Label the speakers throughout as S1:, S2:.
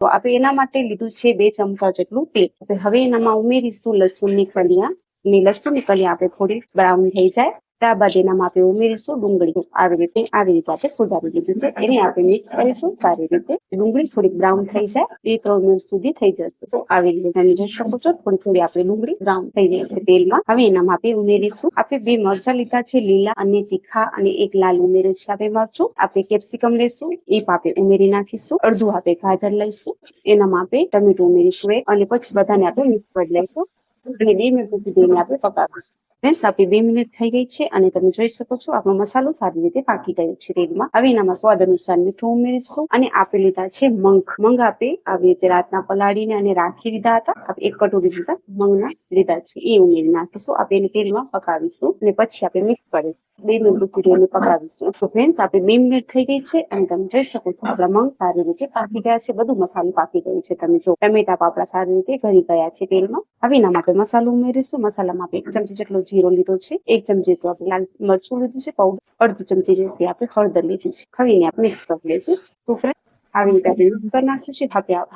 S1: તો આપણે એના માટે લીધું છે બે ચમચા જેટલું તેલ. હવે એનામાં ઉમેરીશું લસણની કલિયા અને લસણની કલિયા આપણે થોડી બ્રાઉન થઈ જાય. ત્યારબાદ એનામાં આપણે ઉમેરીશું, ડુંગળી આવી રીતે આવી રીતે આપણે સુધારી દીધું છે. એને આપણે મિક્સ કરીશું, સારી રીતે. ડુંગળી થોડીક બ્રાઉન થઈ જાય, બે ત્રણ મિનિટ સુધી થઈ જશે. તો આવી રીતે તમે જોઈ શકો છો થોડી થોડી આપણે ડુંગળી બ્રાઉન થઈ જાય છે તેલમાં. હવે એનામાં આપણે ઉમેરીશું. આપણે બે મરચા લીધા છે, લીલા અને તીખા, અને એક લાલ ઉમેરે છે આપણે મરચું. આપણે કેપ્સિકમ લેશું, એ આપણે ઉમેરી નાખીશું. અડધું આપણે ગાજર લઈશું. એનામાં આપણે ટમેટું ઉમેરીશું અને પછી બધાને આપણે મિક્સ કરી લઈશું. બે મિનિટ સુધી એને આપણે પકાવીશું. ફ્રેન્ડ્સ આપણી બે મિનિટ થઈ ગઈ છે અને તમે જોઈ શકો છો, આપણો મસાલો સારી રીતે પાકી ગયો છે તેલમાં. હવે એનામાં સ્વાદ અનુસાર મીઠું ઉમેરીશું અને આપણે લીધા છે મંગ. મંગ આપણે આવી રીતે રાતના પલાળીને અને રાખી દીધા હતા. આપણે એક કટોરી જેટલા મંગના લીધા છે. એ ઉમેરી નાખીશું. આપણે એને તેલમાં પકાવીશું અને પછી આપણે મિક્સ કરી બે મિનિટ એને પકાવીશું. તો ફ્રેન્ડ્સ આપણે બે મિનિટ થઈ ગઈ છે અને તમે જોઈ શકો છો આપણા મંગ સારી રીતે પાકી ગયા છે. બધું મસાલો પાકી ગયું છે. તમે જો ટમેટા પાપડા સારી રીતે ઘરી ગયા છે તેલમાં. હવે એના માટે મસાલો ઉમેરીશું. મસાલામાં આપણે એક ચમચી જેટલો જીરો લીધો છે. એક ચમચી જેટલું આપણે લાલ મરચું લીધું છે. પાવડર અડધી ચમચી જેટલી આપણે હળદર લીધી છે. હવે એને આપણે મિક્સ કરી લઈશું. તો ફ્રેન્ડ આવી રીતે આપણે મિક્સ કરી નાખ્યું છે.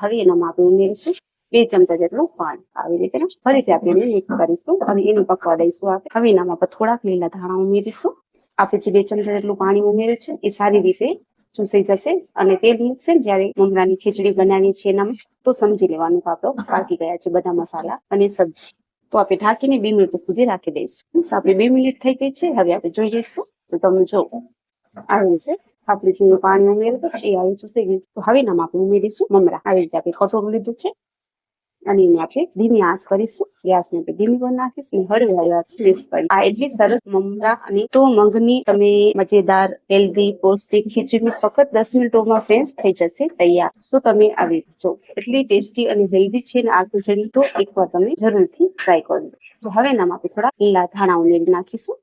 S1: હવે એનામાં આપણે ઉમેરીશું. બે ચમચા જેટલું પાણી આવી રીતે ફરીથી આપણે મિક્સ કરીશું અને એને પકવા દઈશું આપણે. હવે આપણે થોડાક લીલા ધાણા ઉમેરીશું. આપણે જે બે ચમચા જેટલું પાણી ઉમેર્યું છે, એ સારી રીતે ચૂસાઈ જશે અને તેલ મૂકશે જયારે મમરાની ખીચડી બનાવીએ છીએ એનામાં, તો સમજી લેવાનું કે આપણો પાકી ગયા છે બધા મસાલા અને સબ્જી. તો આપણે ઢાંકીને બે મિનિટ સુધી રાખી દઈશું. આપણે બે મિનિટ થઈ ગઈ છે, હવે આપણે જોઈ જઈશું. તો તમે જો, આવી રીતે આપણે જે પાણી ઉમેર્યું હતું, એ આવી ચૂસાઈ ગયું. તો હવે નામ આપણે ઉમેરીશું મમરા. આવી રીતે આપણે કટોરું લીધું છે. અને આપણે ધીમી આંચ કરીશું. ગેસ ને આપણે ધીમી કરી નાખીશું અને હળવે આ એટલી સરસ મમરા અને તો મગની તમે મજેદાર હેલ્ધી પૌષ્ટિક ખીચડી ફક્ત દસ મિનિટોમાં ફ્રેન્સ થઈ જશે, તૈયાર. તો તમે આવી જો, એટલી ટેસ્ટી અને હેલ્ધી છે ને આ ખીચડી, તો એકવાર તમે જરૂરથી ટ્રાય કરજો તો હવે નામ આપણે થોડા લીલા ધાણા ઉમેરી નાખીશું.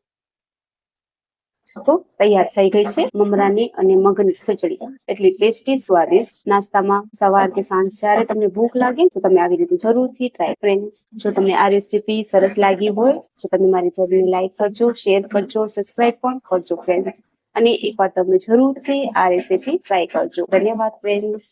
S1: તો તૈયાર થઈ ગઈ છે. મમરાની અને મગની ખીચડી. એટલી ટેસ્ટી સ્વાદિષ્ટ નાસ્તામાં સવાર કે સાંજ જ્યારે તમને ભૂખ લાગે, તો તમે આવી રીતે જરૂરથી ટ્રાય ફ્રેન્ડ્સ જો તમને આ રેસીપી સરસ લાગી હોય, તો તમે મારી ચેનલને લાઈક કરજો શેર કરજો સબસ્ક્રાઇબ પણ કરજો ફ્રેન્ડ્સ અને એકવાર તમે જરૂરથી આ રેસીપી ટ્રાય કરજો. ધન્યવાદ ફ્રેન્ડ્સ